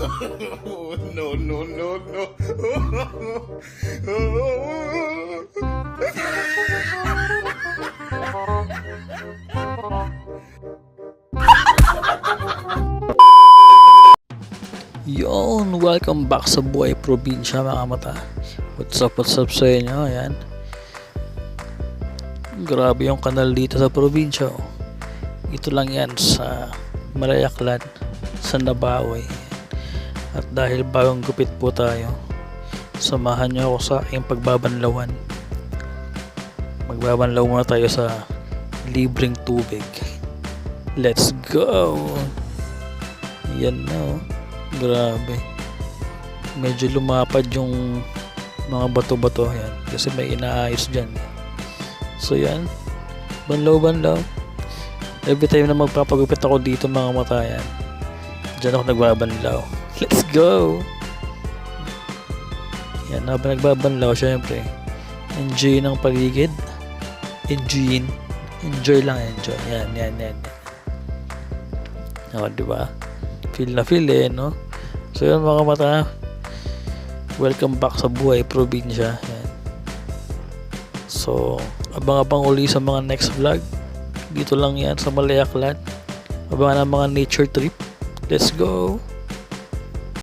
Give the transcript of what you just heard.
no, no, no, no. Yon, welcome back sa Buhay Probinsya mga mata. What's up, what's up sa inyo? Ayan. Grabe yung kanal dito sa probinsya. oh. Ito lang yan sa Malayaklan, sa Nabawi. At dahil bagong gupit po tayo, samahan niyo ako sa aking pagbabanlawan. Magbabanlaw muna tayo sa libreng tubig. Let's go! Yan na oh. Grabe. Medyo lumapad yung mga bato-bato yan. Kasi may inaayos dyan. So yan. Banlaw-banlaw. Every time na magpapagupit ako dito mga mata yan. Diyan ako nagbabanlaw. Let's go! Yan, habang nagbabanlaw, syempre, enjoy ng paligid. Enjoy. Enjoy lang, enjoy. Yan, yan, yan. O, di ba? Feel na feel eh, no? So yun mga mata, welcome back sa buhay probinsya. Yan. So, abang-abang uli sa mga next vlog. Dito lang yan sa Malayaklan. Abangan ang mga nature trip. Let's go!